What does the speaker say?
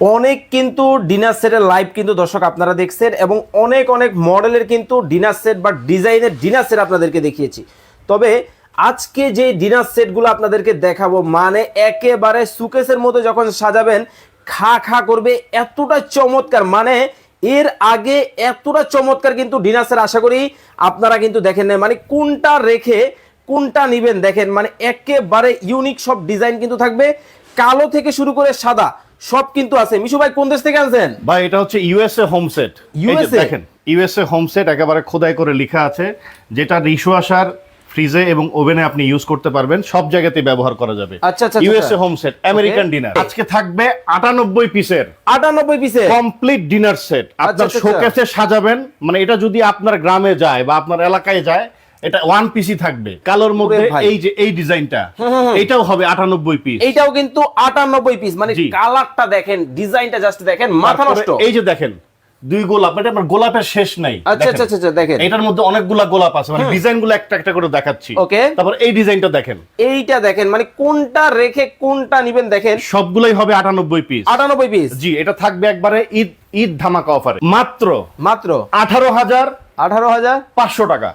অনেক কিন্তু ডিনার সেটের লাইভ কিন্তু দর্শক আপনারা দেখছেন এবং অনেক অনেক মডেলের কিন্তু ডিনার সেট বা ডিজাইনের ডিনার সেট আপনাদেরকে দেখিয়েছি। তবে আজকে যে ডিনার সেটগুলো আপনাদেরকে দেখাবো মানে একেবারে সুকেসের মতো যখন সাজাবেন, খা খা করবে এতটা চমৎকার। মানে এর আগে এতটা চমৎকার কিন্তু ডিনার সেট আশা করি আপনারা কিন্তু দেখেন না মানে কোনটা রেখে কোনটা নিবেন দেখেন। মানে একেবারে ইউনিক সব ডিজাইন কিন্তু থাকবে। কালো থেকে শুরু করে সাদা। সব কিন্তু আছে। মিশু ভাই কোন দেশ থেকে আনছেন? ভাই এটা হচ্ছে ইউএসএ হোম সেট USA? দেখেন ইউএসএ হোম সেট একেবারে খোদাই করে লেখা আছে যেটা রিশু আসার ফ্রিজে এবং ওভেনে আপনি ইউজ করতে পারবেন। সব জায়গাতে ব্যবহার করা যাবে। আচ্ছা, আচ্ছা, ইউএসএ আচ্ছা। Home set American dinner. আজকে থাকবে আটানব্বই পিসের। আটানব্বই পিসের? Complete dinner set. আপনার আচ্ছা, আচ্ছা। শোকেসে সাজাবেন। মানে এটা যদি আপনার গ্রামে যায় বা আপনার এলাকায় যায় এটা ওয়ান পিসই থাকবে। কালোর মধ্যে এই যে এই ডিজাইনটা এটাও হবে আটানব্বই পিস এটাও কিন্তু আটানব্বই পিস মানে কালারটা দেখেন ডিজাইনটা জাস্ট দেখেন মাথা নষ্ট। এই যে দেখেন দুই গোলাপ এটা আমার গোলাপের শেষ নাই। আচ্ছা আচ্ছা আচ্ছা আচ্ছা, দেখেন। এটার মধ্যে অনেকগুলা গোলাপ আছে মানে ডিজাইনগুলো একটা একটা করে দেখাচ্ছি। ওকে। তারপর এই ডিজাইনটা দেখেন। এইটা দেখেন মানে কোনটা রেখে কোনটা নিবেন দেখেন। সবগুলাই হবে আটানব্বই পিস আটানব্বই পিস জি এটা থাকবে একবারে ঈদ ঈদ ধামাকা অফারে মাত্র মাত্র। আঠারো হাজার আঠারো হাজার পাঁচশো টাকা।